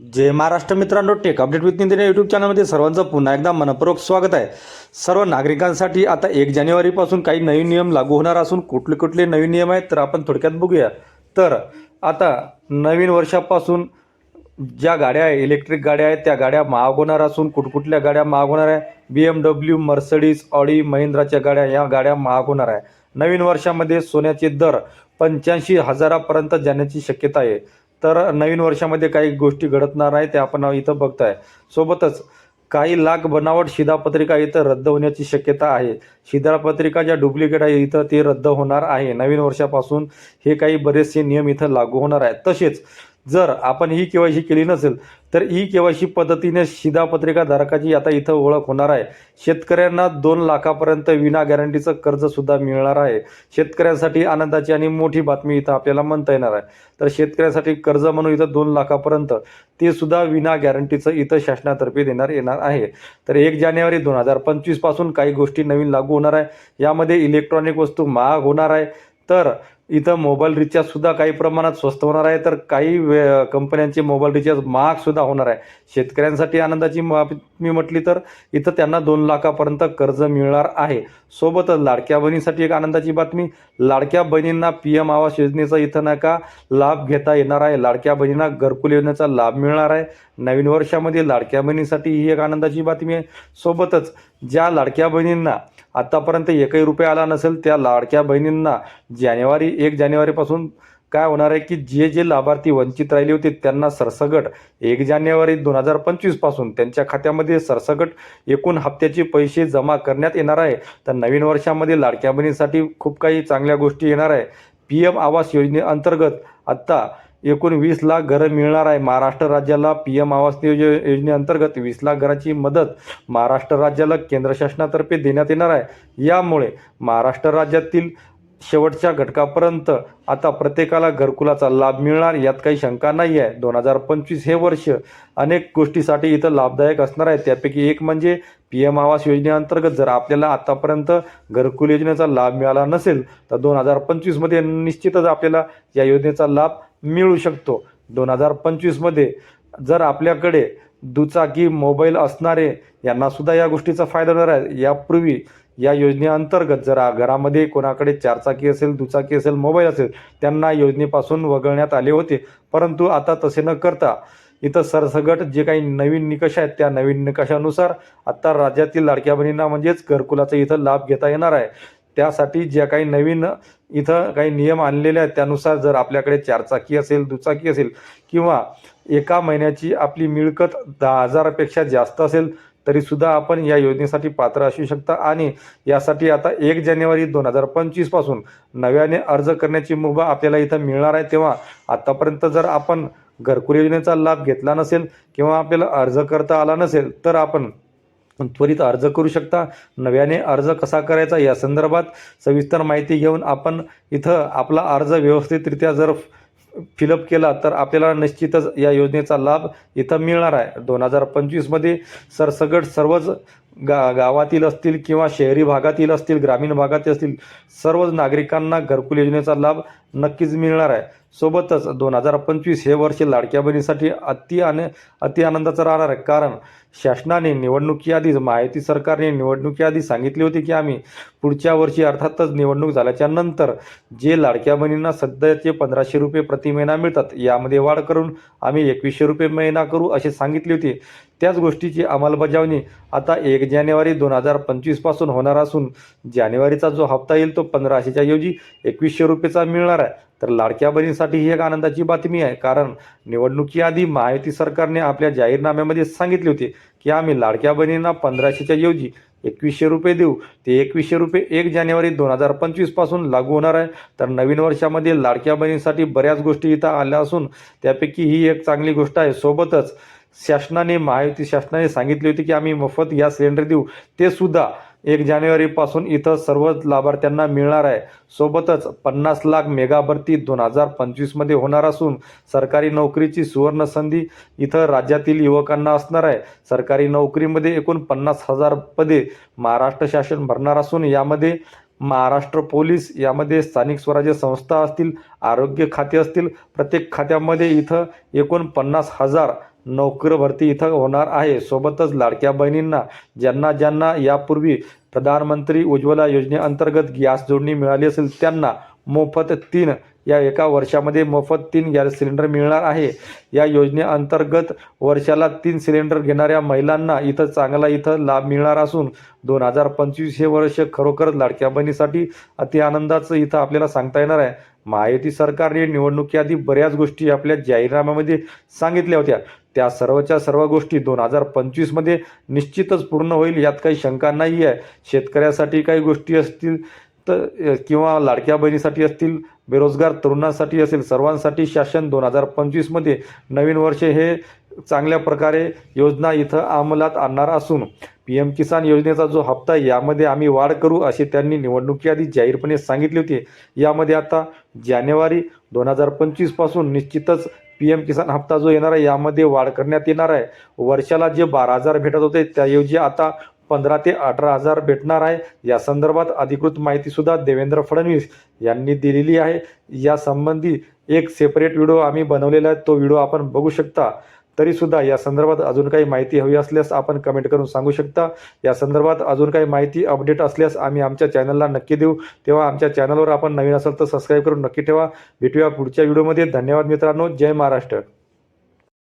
जय महाराष्ट्र मित्रांनो tech update with Nitin या YouTube चॅनलमध्ये सर्वांचं पुन्हा एकदा मनपूर्वक स्वागत आहे. सर्व नागरिकांसाठी आता एक जानेवारीपासून काही नवीन नियम लागू होणार असून कुठले कुठले नवीन नियम आहेत तर आपण थोडक्यात बघूया. तर आता नवीन वर्षापासून ज्या गाड्या आहे इलेक्ट्रिक गाड्या आहेत त्या गाड्या महाग होणार असून कुठकुठल्या गाड्या महाग होणार आहे? B M W Mercedes Audi महिंद्राच्या गाड्या या गाड्या महाग होणार आहे. नवीन वर्षामध्ये सोन्याचे दर पंच्याऐंशी हजारापर्यंत जाण्याची शक्यता आहे. तर नवीन वर्षामध्ये काही गोष्टी घडतणार आहे ते आपण इथं बघताय. सोबतच काही लाख बनावट शिधापत्रिका इथं रद्द होण्याची शक्यता आहे. शिधापत्रिका ज्या डुप्लिकेट आहे इथं ते रद्द होणार आहे. नवीन वर्षापासून हे काही बरेचसे नियम इथं लागू होणार आहेत. तसेच जर आपण ही केवायसी केली नसेल तर ई केवायसी पद्धतीने शिधापत्रिका धारकाची आता इथं ओळख होणार आहे. शेतकऱ्यांना दोन लाखापर्यंत विना गॅरंटीचं कर्जसुद्धा मिळणार आहे. शेतकऱ्यांसाठी आनंदाची आणि मोठी बातमी इथं आपल्याला म्हणता येणार आहे. तर शेतकऱ्यांसाठी कर्ज म्हणून इथं दोन लाखापर्यंत ते सुद्धा विना गॅरंटीचं इथं शासनातर्फे देणार येणार आहे. तर एक जानेवारी दोन हजार पंचवीसपासून काही गोष्टी नवीन लागू होणार आहे. यामध्ये इलेक्ट्रॉनिक वस्तू महाग होणार आहे. तर इथं मोबाईल रिचार्जसुद्धा काही प्रमाणात स्वस्त होणार आहे तर काही वे कंपन्यांचे मोबाईल रिचार्ज महागसुद्धा होणार आहे. शेतकऱ्यांसाठी आनंदाची बातमी म्हटली तर इथं त्यांना दोन लाखापर्यंत कर्ज मिळणार आहे. सोबतच लाडक्या बहिणीसाठी एक आनंदाची बातमी लाडक्या बहिणींना पी एम आवास योजनेचा इथं नका लाभ घेता येणार आहे. लाडक्या बहिणींना घरकुल योजनेचा लाभ मिळणार आहे. नवीन वर्षामध्ये लाडक्या बहिणीसाठी ही एक आनंदाची बातमी आहे. सोबतच ज्या लाडक्या बहिणींना आत्तापर्यंत एकही रुपये आला नसेल त्या लाडक्या बहिणींना जानेवारी एक जानेवारीपासून काय होणार आहे की जे जे लाभार्थी वंचित राहिले होते त्यांना सरसगट एक जानेवारी दोन हजार पंचवीसपासून त्यांच्या खात्यामध्ये सरसगट एकूण हप्त्याचे पैसे जमा करण्यात येणार आहे. तर नवीन वर्षामध्ये लाडक्या बहिणीसाठी खूप काही चांगल्या गोष्टी येणार आहे. पी एम आवास योजनेअंतर्गत आत्ता एकूण वीस लाख घरं मिळणार आहे. महाराष्ट्र राज्याला पी एम आवास योज योजनेअंतर्गत वीस लाख घराची मदत महाराष्ट्र राज्याला केंद्र शासनातर्फे देण्यात येणार आहे. यामुळे महाराष्ट्र राज्यातील शेवटच्या घटकापर्यंत आता प्रत्येकाला घरकुलाचा लाभ मिळणार यात काही शंका नाही आहे. दोन हजार पंचवीस हे वर्ष अनेक गोष्टीसाठी इथं लाभदायक असणार आहे. त्यापैकी एक म्हणजे पी एम आवास योजनेअंतर्गत जर आपल्याला आतापर्यंत घरकुल योजनेचा लाभ मिळाला नसेल तर दोन हजार पंचवीसमध्ये निश्चितच आपल्याला या योजनेचा लाभ मिळू शकतो. दोन हजार पंचवीसमध्ये जर आपल्याकडे दुचाकी मोबाईल असणारे यांनासुद्धा या गोष्टीचा फायदा होणार आहे. यापूर्वी या योजनेअंतर्गत जर घरामध्ये कोणाकडे चारचाकी असेल दुचाकी असेल मोबाईल असेल त्यांना योजनेपासून वगळण्यात आले होते. परंतु आता तसे न करता इथं सरसगट जे काही नवीन निकष आहेत त्या नवीन निकषानुसार आता राज्यातील लाडक्या बहिणींना म्हणजेच घरकुलाचा इथं लाभ घेता येणार आहे. त्यासाठी ज्या काही नवीन इथं काही नियम आणलेले आहेत त्यानुसार जर आपल्याकडे चारचाकी असेल दुचाकी असेल किंवा एका महिन्याची आपली मिळकत दहा हजारापेक्षा जास्त असेल तरीसुद्धा आपण या योजनेसाठी पात्र असू शकता. आणि यासाठी आता एक जानेवारी दोन हजार पंचवीसपासून नव्याने अर्ज करण्याची मुभा आपल्याला इथं मिळणार आहे. तेव्हा आत्तापर्यंत जर आपण घरकुल योजनेचा लाभ घेतला नसेल किंवा आपल्याला अर्ज करता आला नसेल तर आपण त्वरित अर्ज करू शकता. नव्याने अर्ज कसा करायचा या संदर्भात सविस्तर माहिती घेऊन आपण इथं आपला अर्ज व्यवस्थितरित्या जर फिलअप केला तर आपल्याला निश्चितच या योजनेचा लाभ इथं मिळणार आहे. दोन हजार पंचवीसमध्ये सरसगट सर्वच गा गावातील असतील किंवा शहरी भागातील असतील ग्रामीण भागातील असतील सर्वच नागरिकांना घरकुल योजनेचा लाभ नक्कीच मिळणार आहे. सोबतच दोन हजार पंचवीस हे वर्ष लाडक्या बहिणीसाठी अति आन अति आनंदाचं राहणार आहे. कारण शासनाने निवडणुकीआधीच माहिती सरकारने निवडणुकीआधी सांगितले होते की आम्ही पुढच्या वर्षी अर्थातच निवडणूक झाल्याच्यानंतर जे लाडक्या बहिणींना सध्याचे पंधराशे रुपये प्रति महिना मिळतात यामध्ये वाढ करून आम्ही एकवीसशे रुपये महिना करू असे सांगितले होते. त्याच गोष्टीची अंमलबजावणी आता एक जानेवारी दोन हजार पंचवीसपासून होणार असून जानेवारीचा जो हप्ता येईल तो पंधराशेच्या ऐवजी एकवीसशे रुपयेचा मिळणार आहे. तर लाडक्या बहिणीसाठी ही एक आनंदाची बातमी आहे. कारण निवडणुकीआधी महायुती सरकारने आपल्या जाहीरनाम्यामध्ये सांगितले होते की आम्ही लाडक्या बहिणींना पंधराशेच्या ऐवजी एकवीसशे रुपये देऊ. ते एकवीसशे रुपये एक जानेवारी दोन हजार पंचवीसपासून लागू होणार आहे. तर नवीन वर्षामध्ये लाडक्या बहिणींसाठी बऱ्याच गोष्टी इथं आल्या असून त्यापैकी ही एक चांगली गोष्ट आहे. सोबतच शासनाने महायुती शासनाने सांगितले होते की आम्ही मोफत गॅस सिलेंडर देऊ. ते सुद्धा एक जानेवारीपासून इथं सर्व लाभार्थ्यांना मिळणार आहे. सोबतच पन्नास लाख मेगा भरती दोन हजार पंचवीसमध्ये होणार असून सरकारी नोकरीची सुवर्ण संधी इथं राज्यातील युवकांना असणार आहे. सरकारी नोकरीमध्ये एकूण पन्नास हजार पदे महाराष्ट्र शासन भरणार असून यामध्ये महाराष्ट्र पोलीस यामध्ये स्थानिक स्वराज्य संस्था असतील आरोग्य खाते असतील प्रत्येक खात्यामध्ये इथं एकूण पन्नास हजार नोकर भरती इथं होणार आहे. सोबतच लाडक्या बहिणींना ज्यांना ज्यांना यापूर्वी प्रधानमंत्री उज्ज्वला योजनेअंतर्गत गॅस जोडणी मिळाली असेल त्यांना मोफत तीन या एका वर्षामध्ये मोफत तीन गॅस सिलेंडर मिळणार आहे. या योजनेअंतर्गत वर्षाला तीन सिलेंडर घेणाऱ्या महिलांना इथं चांगला इथं लाभ मिळणार असून दोन हजार पंचवीस हे वर्ष खरोखरच लाडक्या बहिणीसाठी अति आनंदाचं इथं आपल्याला सांगता येणार आहे. महायुती सरकारने निवडणुकीआधी बऱ्याच गोष्टी आपल्या जाहीरनाम्यामध्ये सांगितल्या होत्या. त्या सर्वच्या सर्व गोष्टी दोन हजार पंचवीसमध्ये निश्चितच पूर्ण होईल यात काही शंका नाही आहे. शेतकऱ्यासाठी काही गोष्टी असतील तर किंवा लाडक्या बहिणीसाठी असतील बेरोजगार तरुणांसाठी असेल सर्वांसाठी शासन दोन हजार पंचवीसमध्ये नवीन वर्ष हे चांगल्या प्रकारे योजना इथं अंमलात आणणार असून पी एम किसान योजनेचा जो हप्ता आहे यामध्ये आम्ही वाढ करू असे त्यांनी निवडणुकीआधी जाहीरपणे सांगितले होते. यामध्ये आता जानेवारी दोन हजार पंचवीसपासून निश्चितच पी एम किसान हप्ता जो येणार आहे यामध्ये वाढ करण्यात येणार आहे. वर्षाला जे बारा हजार भेटत होते त्याऐवजी आता पंधरा ते अठरा हजार भेटणार आहे. या संदर्भात अधिकृत माहितीसुद्धा देवेंद्र फडणवीस यांनी दिलेली आहे. यासंबंधी एक सेपरेट व्हिडिओ आम्ही बनवलेला आहे. तो व्हिडिओ आपण बघू शकता. तरीसुद्धा या संदर्भात अजून काही माहिती हवी असल्यास आपण कमेंट करून सांगू शकता. या संदर्भात अजून काही माहिती अपडेट असल्यास आम्ही आमच्या चॅनलला नक्की देऊ. तेव्हा आमच्या चॅनलवर आपण नवीन असाल तर सबस्क्राईब करून नक्की ठेवा. भेटूया पुढच्या व्हिडिओमध्ये धन्यवाद मित्रांनो. जय महाराष्ट्र.